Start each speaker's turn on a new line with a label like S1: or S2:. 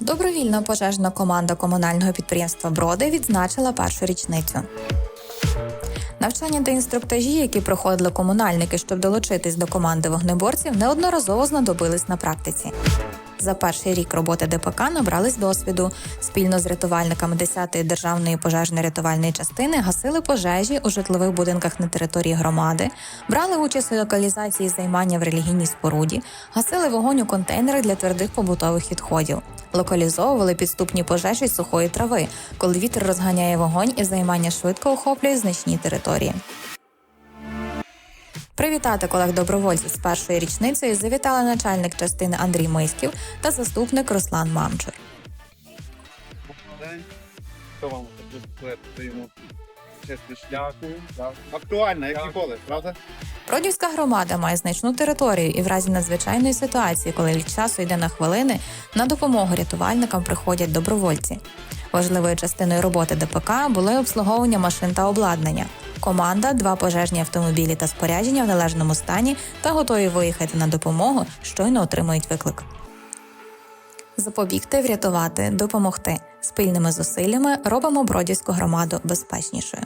S1: Добровільна пожежна команда комунального підприємства Броди відзначила першу річницю. Навчання та інструктажі, які проходили комунальники, щоб долучитись до команди вогнеборців, неодноразово знадобились на практиці. За перший рік роботи ДПК набрались досвіду. Спільно з рятувальниками 10-ї державної пожежно-рятувальної частини гасили пожежі у житлових будинках на території громади, брали участь у локалізації займання в релігійній споруді, гасили вогонь у контейнери для твердих побутових відходів. Локалізовували підступні пожежі сухої трави, коли вітер розганяє вогонь і займання швидко охоплює значні території. Привітати колег добровольців з першою річницею завітали начальник частини Андрій Миськів та заступник Руслан Мамчур.
S2: Хто вам хоче своєму чесний шлях? Актуальна, як ніколи, правда?
S1: Бродівська громада має значну територію і в разі надзвичайної ситуації, коли від часу йде на хвилини, на допомогу рятувальникам приходять добровольці. Важливою частиною роботи ДПК було й обслуговування машин та обладнання. Команда, два пожежні автомобілі та спорядження в належному стані та готові виїхати на допомогу, щойно отримують виклик. Запобігти, врятувати, допомогти спільними зусиллями робимо бродівську громаду безпечнішою.